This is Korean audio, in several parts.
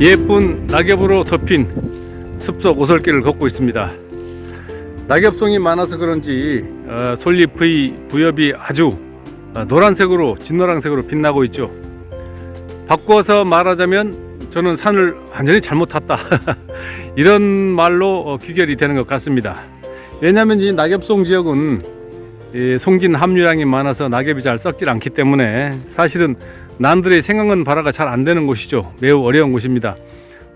예쁜 낙엽으로 덮인 숲속 오솔길을 걷고 있습니다. 낙엽송이 많아서 그런지 어, 솔잎의 부엽이 아주 어, 노란색으로 진노란색으로 빛나고 있죠. 바꿔서 말하자면 저는 산을 완전히 잘못 탔다 이런 말로 어, 귀결이 되는 것 같습니다. 왜냐하면 이 낙엽송 지역은 이 송진 함유량이 많아서 낙엽이 잘 썩질 않기 때문에 사실은 남들이 생각한 바라가 잘 안 되는 곳이죠. 매우 어려운 곳입니다.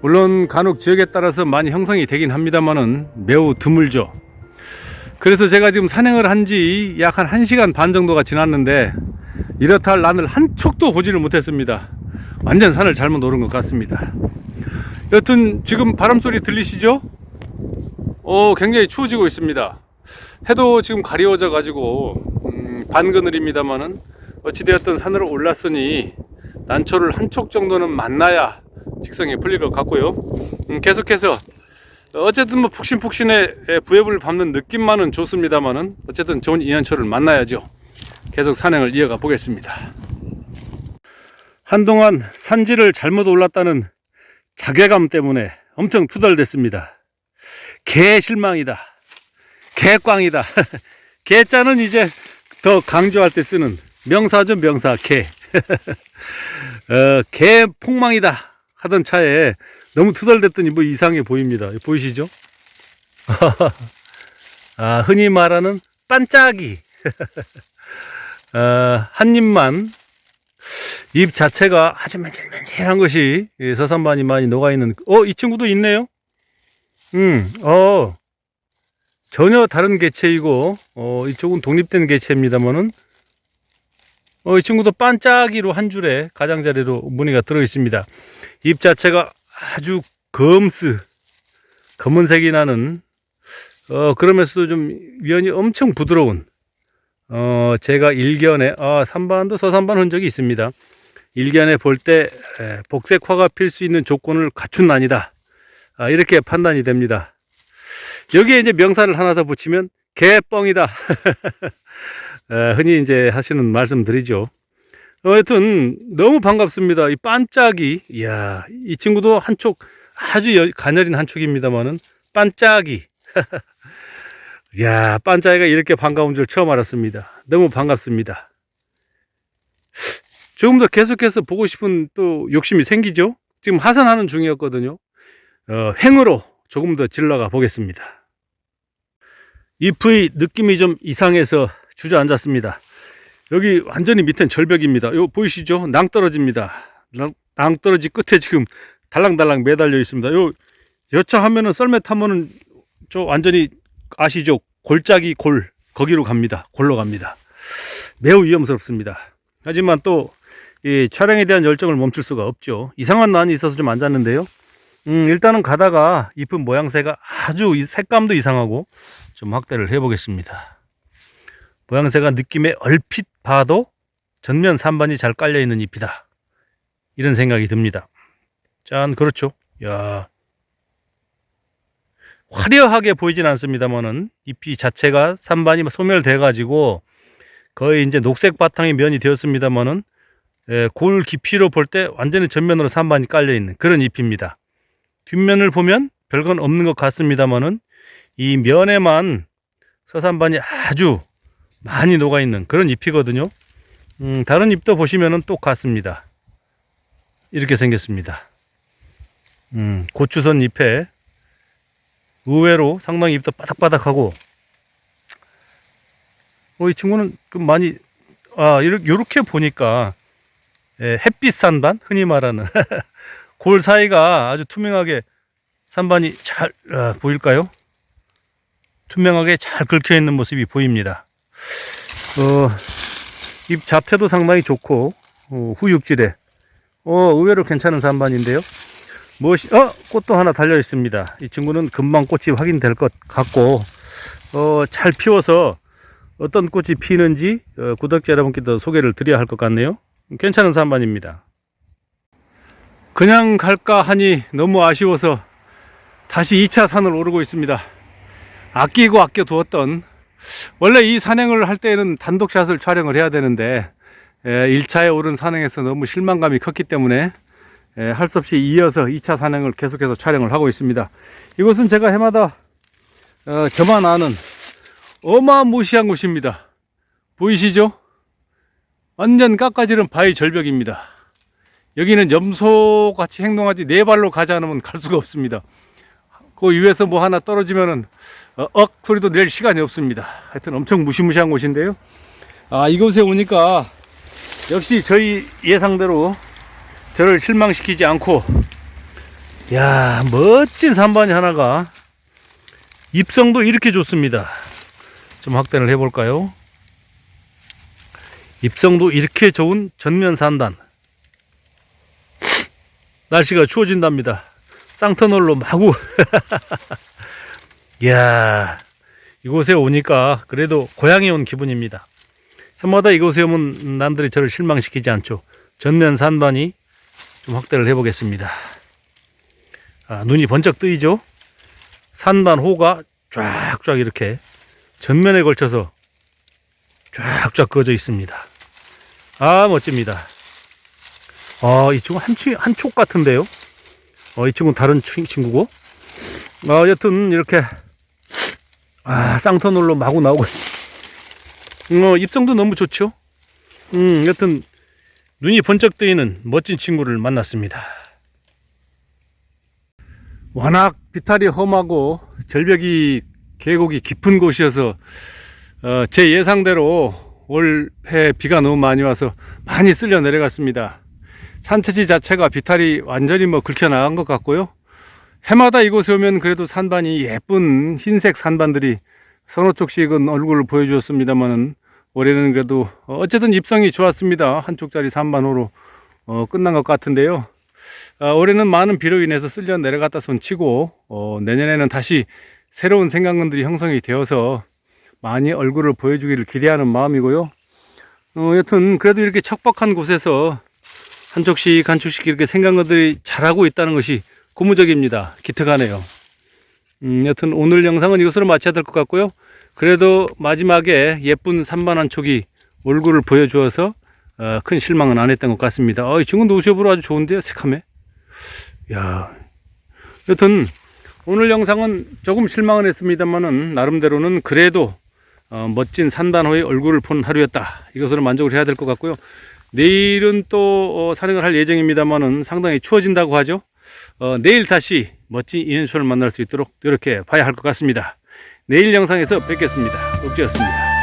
물론 간혹 지역에 따라서 많이 형성이 되긴 합니다만은 매우 드물죠. 그래서 제가 지금 산행을 한 지 약 한 1시간 반 정도가 지났는데 이렇다 할 난을 한 촉도 보지를 못했습니다. 완전 산을 잘못 오른 것 같습니다. 여튼 지금 바람 소리 들리시죠? 어, 굉장히 추워지고 있습니다. 해도 지금 가리워져 가지고 음, 반그늘입니다만은 어찌되었든 산으로 올랐으니 난초를 한 촉 정도는 만나야 직성이 풀릴 것 같고요. 음, 계속해서 어쨌든 뭐 푹신푹신의 부엽을 밟는 느낌만은 좋습니다만은 어쨌든 좋은 인연초를 만나야죠. 계속 산행을 이어가 보겠습니다. 한동안 산지를 잘못 올랐다는 자괴감 때문에 엄청 투덜댔습니다. 개 실망이다. 개꽝이다. 개자는 이제 더 강조할 때 쓰는 명사죠, 명사, 개. 어, 개 폭망이다. 하던 차에 너무 투덜댔더니 뭐 이상해 보입니다. 보이시죠? 아, 흔히 말하는 반짝이. 아, 한 입만 잎 자체가 아주 맨질맨질한 것이 이 서산반이 많이 녹아 있는 어, 이 친구도 있네요. 음, 어, 전혀 다른 개체이고 어, 이쪽은 독립된 개체입니다만은 어, 이 친구도 반짝이로 한 줄에 가장자리로 무늬가 들어 있습니다. 잎 자체가 아주 검스 검은색이 나는 어, 그러면서도 좀 면이 엄청 부드러운 어, 제가 일견에 아, 산반도 서산반 흔적이 있습니다. 일견에 볼 때 복색화가 필 수 있는 조건을 갖춘 난이다. 아, 이렇게 판단이 됩니다. 여기에 이제 명사를 하나 더 붙이면 개뻥이다. 에, 흔히 이제 하시는 말씀 드리죠. 어, 하여튼 너무 반갑습니다. 이 반짝이, 이야, 이 친구도 한쪽 아주 여- 가녀린 한쪽입니다만은 반짝이. 이야, 반짝이가 이렇게 반가운 줄 처음 알았습니다. 너무 반갑습니다. 조금 더 계속해서 보고 싶은 또 욕심이 생기죠. 지금 하산하는 중이었거든요. 어, 횡으로 조금 더 질러가 보겠습니다. 잎의 느낌이 좀 이상해서 주저앉았습니다. 여기 완전히 밑엔 절벽입니다. 요 보이시죠? 낭떠러지입니다. 낭- 낭떠러지 끝에 지금 달랑달랑 매달려 있습니다. 요 여차하면은 썰매 타면은 저 완전히 아시죠? 골짜기 골 거기로 갑니다. 골로 갑니다. 매우 위험스럽습니다. 하지만 또 이 촬영에 대한 열정을 멈출 수가 없죠. 이상한 난이 있어서 좀 앉았는데요. 음, 일단은 가다가 잎은 모양새가 아주 이 색감도 이상하고 좀 확대를 해보겠습니다. 모양새가 느낌에 얼핏 봐도 전면 산반이 잘 깔려 있는 잎이다. 이런 생각이 듭니다. 짠, 그렇죠. 야. 화려하게 보이진 않습니다만은 잎이 자체가 산반이 소멸돼 가지고 거의 이제 녹색 바탕의 면이 되었습니다만은 예, 골 깊이로 볼 때 완전히 전면으로 산반이 깔려 있는 그런 잎입니다. 뒷면을 보면 별건 없는 것 같습니다만은 이 면에만 서산반이 아주 많이 녹아 있는 그런 잎이거든요. 음, 다른 잎도 보시면은 똑같습니다. 이렇게 생겼습니다. 음, 고추선 잎에 의외로 상당히 잎도 바닥바닥하고 어, 이 친구는 좀 많이 아 이렇게, 보니까 예, 햇빛 산반 흔히 말하는 골 사이가 아주 투명하게 산반이 잘 아, 보일까요? 투명하게 잘 긁혀 있는 모습이 보입니다. 어, 잎 잡태도 상당히 좋고 어, 후육질에 어, 의외로 괜찮은 산반인데요. 무엇이 어 꽃도 하나 달려 있습니다. 이 친구는 금방 꽃이 확인될 것 같고 어, 잘 피워서 어떤 꽃이 피는지 어, 구독자 여러분께도 소개를 드려야 할 것 같네요. 괜찮은 산반입니다. 그냥 갈까 하니 너무 아쉬워서 다시 2차 산을 오르고 있습니다. 아끼고 아껴 두었던 원래 이 산행을 할 때에는 단독샷을 촬영을 해야 되는데 1차에 오른 산행에서 너무 실망감이 컸기 때문에 할 수 없이 이어서 2차 산행을 계속해서 촬영을 하고 있습니다. 이곳은 제가 해마다 어, 저만 아는 어마무시한 곳입니다. 보이시죠? 완전 깎아지른 바위 절벽입니다. 여기는 염소 같이 행동하지 네 발로 가지 않으면 갈 수가 없습니다. 그 위에서 뭐 하나 떨어지면은 어, 억 소리도 낼 시간이 없습니다. 하여튼 엄청 무시무시한 곳인데요. 아 이곳에 오니까 역시 저희 예상대로 저를 실망시키지 않고 야 멋진 산반이 하나가 입성도 이렇게 좋습니다. 좀 확대를 해볼까요? 입성도 이렇게 좋은 전면 산단. 날씨가 추워진답니다. 쌍터널로 마구. 이야, 이곳에 오니까 그래도 고향에 온 기분입니다. 해마다 이곳에 오면 남들이 저를 실망시키지 않죠. 전면 산반이 좀 확대를 해보겠습니다. 아, 눈이 번쩍 뜨이죠? 산반 호가 쫙쫙 이렇게 전면에 걸쳐서 쫙쫙 그어져 있습니다. 아, 멋집니다. 아, 이 친구 한, 치- 한촉 같은데요? 어, 이 친구는 다른 친- 친구고. 아, 여튼, 이렇게, 아, 쌍터놀로 마구 나오고 있어. 어, 입성도 너무 좋죠? 음, 여튼, 눈이 번쩍 뜨이는 멋진 친구를 만났습니다. 워낙 비탈이 험하고 절벽이 계곡이 깊은 곳이어서 어, 제 예상대로 올해 비가 너무 많이 와서 많이 쓸려 내려갔습니다. 산체지 자체가 비탈이 완전히 뭐 긁혀 나간 것 같고요. 해마다 이곳에 오면 그래도 산반이 예쁜 흰색 산반들이 서너 쪽씩은 얼굴을 보여주었습니다만은 올해는 그래도 어, 어쨌든 입성이 좋았습니다. 한쪽짜리 산반호로 어, 끝난 것 같은데요. 아, 올해는 많은 비로 인해서 쓸려 내려갔다 손 치고 어, 내년에는 다시 새로운 생강근들이 형성이 되어서 많이 얼굴을 보여주기를 기대하는 마음이고요. 어, 여튼 그래도 이렇게 척박한 곳에서 한쪽씩 한쪽씩 이렇게 생강근들이 자라고 있다는 것이 고무적입니다. 기특하네요. 음, 여튼 오늘 영상은 이것으로 마쳐야 될 것 같고요. 그래도 마지막에 예쁜 산반 한 촉이 얼굴을 보여주어서 어, 큰 실망은 안 했던 것 같습니다. 어, 이 친구는 노시업으로 아주 좋은데요, 새카매. 야, 여튼 오늘 영상은 조금 실망은 했습니다만은 나름대로는 그래도 어, 멋진 산반호의 얼굴을 본 하루였다. 이것으로 만족을 해야 될 것 같고요. 내일은 또 어, 산행을 할 예정입니다만은 상당히 추워진다고 하죠. 어, 내일 다시 멋진 이현수를 만날 수 있도록 이렇게 봐야 할 것 같습니다. 내일 영상에서 뵙겠습니다. 옥지였습니다.